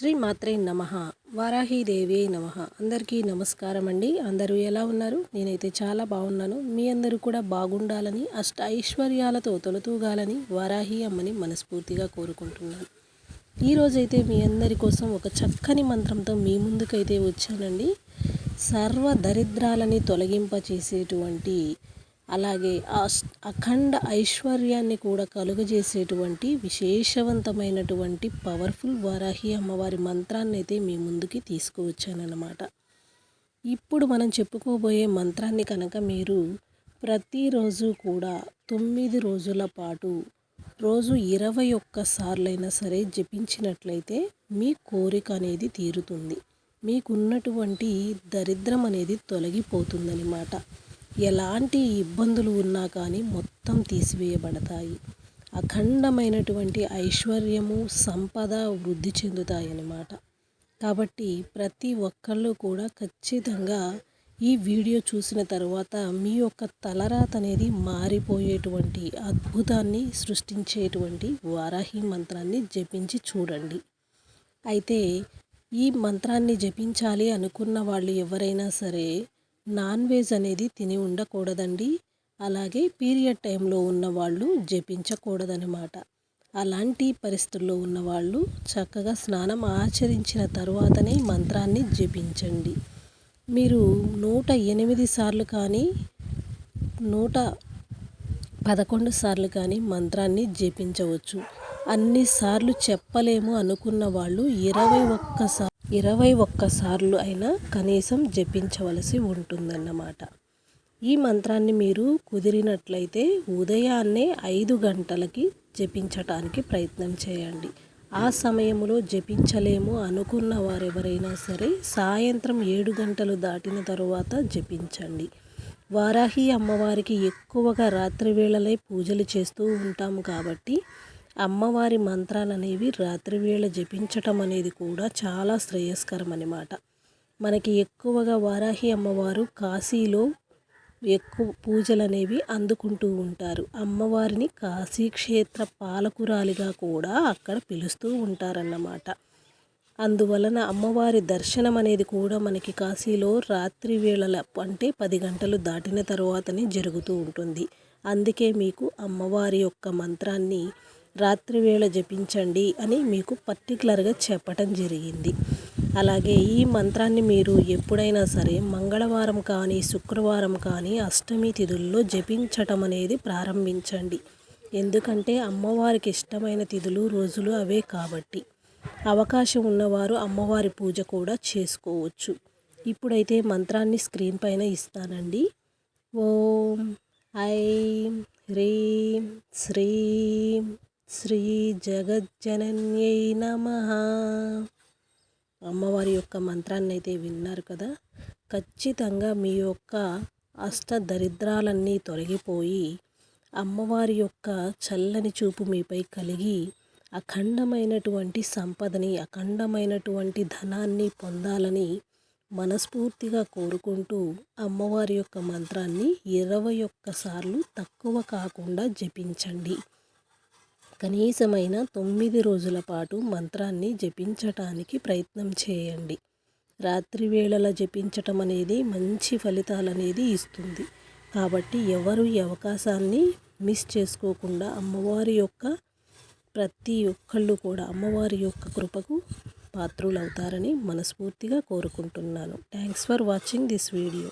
శ్రీ మాత్రే నమ. వారాహీదేవి నమ. అందరికీ నమస్కారం అండి. అందరూ ఎలా ఉన్నారు? నేనైతే చాలా బాగున్నాను. మీ అందరూ కూడా బాగుండాలని అష్ట ఐశ్వర్యాలతో తొలతూగాలని వారాహి అమ్మని మనస్ఫూర్తిగా కోరుకుంటున్నాను. ఈరోజైతే మీ అందరి కోసం ఒక చక్కని మంత్రంతో మీ ముందుకైతే వచ్చానండి. సర్వ దరిద్రాలని తొలగింప చేసేటువంటి అలాగే అఖండ ఐశ్వర్యాన్ని కూడా కలుగజేసేటువంటి విశేషవంతమైనటువంటి పవర్ఫుల్ వారాహి అమ్మవారి మంత్రాన్ని అయితే మీ ముందుకి తీసుకువచ్చానన్నమాట. ఇప్పుడు మనం చెప్పుకోబోయే మంత్రాన్ని కనుక మీరు ప్రతిరోజు కూడా తొమ్మిది రోజుల పాటు రోజు ఇరవై ఒక్కసార్లైనా సరే జపించినట్లయితే మీ కోరిక అనేది తీరుతుంది. మీకున్నటువంటి దరిద్రం అనేది తొలగిపోతుందన్నమాట. ఎలాంటి ఇబ్బందులు ఉన్నా కానీ మొత్తం తీసివేయబడతాయి. అఖండమైనటువంటి ఐశ్వర్యము సంపద వృద్ధి చెందుతాయన్నమాట. కాబట్టి ప్రతి ఒక్కళ్ళు కూడా ఖచ్చితంగా ఈ వీడియో చూసిన తర్వాత మీ యొక్క తలరాత అనేది మారిపోయేటువంటి అద్భుతాన్ని సృష్టించేటువంటి వారాహి మంత్రాన్ని జపించి చూడండి. అయితే ఈ మంత్రాన్ని జపించాలి అనుకున్న వాళ్ళు ఎవరైనా సరే నాన్ వెజ్ అనేది తిని ఉండకూడదండి. అలాగే పీరియడ్ టైంలో ఉన్నవాళ్ళు జపించకూడదనమాట అలాంటి పరిస్థితుల్లో ఉన్నవాళ్ళు చక్కగా స్నానం ఆచరించిన తర్వాతనే మంత్రాన్ని జపించండి. మీరు నూట ఎనిమిది సార్లు కానీ నూట పదకొండు సార్లు కానీ మంత్రాన్ని జపించవచ్చు. అన్నిసార్లు చెప్పలేము అనుకున్న వాళ్ళు ఇరవై ఒక్కసారి ఇరవై ఒక్కసార్లు అయినా కనీసం జపించవలసి ఉంటుందన్నమాట. ఈ మంత్రాన్ని మీరు కుదిరినట్లయితే ఉదయాన్నే ఐదు గంటలకి జపించటానికి ప్రయత్నం చేయండి. ఆ సమయంలో జపించలేము అనుకున్న వారెవరైనా సరే సాయంత్రం ఏడు గంటలు దాటిన తరువాత జపించండి. వారాహి అమ్మవారికి ఎక్కువగా రాత్రి వేళలై పూజలు చేస్తూ ఉంటాము కాబట్టి అమ్మవారి మంత్రాలు అనేవి రాత్రివేళ జపించటం అనేది కూడా చాలా శ్రేయస్కరం అనమాట మనకి ఎక్కువగా వారాహి అమ్మవారు కాశీలో ఎక్కువ పూజలు అనేవి అందుకుంటూ ఉంటారు. అమ్మవారిని కాశీక్షేత్ర పాలకురాలిగా కూడా అక్కడ పిలుస్తూ ఉంటారన్నమాట. అందువలన అమ్మవారి దర్శనం అనేది కూడా మనకి కాశీలో రాత్రి వేళల అంటే పది గంటలు దాటిన తర్వాతనే జరుగుతూ ఉంటుంది. అందుకే మీకు అమ్మవారి యొక్క మంత్రాన్ని రాత్రివేళ జపించండి అని మీకు పర్టికులర్గా చెప్పటం జరిగింది. అలాగే ఈ మంత్రాన్ని మీరు ఎప్పుడైనా సరే మంగళవారం కానీ శుక్రవారం కానీ అష్టమి తిథుల్లో జపించటం అనేది ప్రారంభించండి. ఎందుకంటే అమ్మవారికి ఇష్టమైన తిథులు రోజులు అవే కాబట్టి. అవకాశం ఉన్నవారు అమ్మవారి పూజ కూడా చేసుకోవచ్చు. ఇప్పుడైతే మంత్రాన్ని స్క్రీన్ పైన ఇస్తానండి. ఓం ఐం హ్రీం శ్రీం శ్రీ జగజ్జనన్యై నమ. అమ్మవారి యొక్క మంత్రాన్ని అయితే విన్నారు కదా? ఖచ్చితంగా మీ యొక్క అష్ట దరిద్రాలన్నీ తొలగిపోయి అమ్మవారి యొక్క చల్లని చూపు మీపై కలిగి అఖండమైనటువంటి సంపదని అఖండమైనటువంటి ధనాన్ని పొందాలని మనస్ఫూర్తిగా కోరుకుంటూ అమ్మవారి యొక్క మంత్రాన్ని ఇరవై ఒక్కసార్లు తక్కువ కాకుండా జపించండి. కనీసమైన తొమ్మిది రోజుల పాటు మంత్రాన్ని జపించటానికి ప్రయత్నం చేయండి. రాత్రి వేళల జపించటం అనేది మంచి ఫలితాలు అనేది ఇస్తుంది. కాబట్టి ఎవరు ఈ అవకాశాన్ని మిస్ చేసుకోకుండా అమ్మవారి యొక్క ప్రతి ఒక్కళ్ళు కూడా అమ్మవారి యొక్క కృపకు పాత్రులవుతారని మనస్ఫూర్తిగా కోరుకుంటున్నాను. Thanks for watching this video.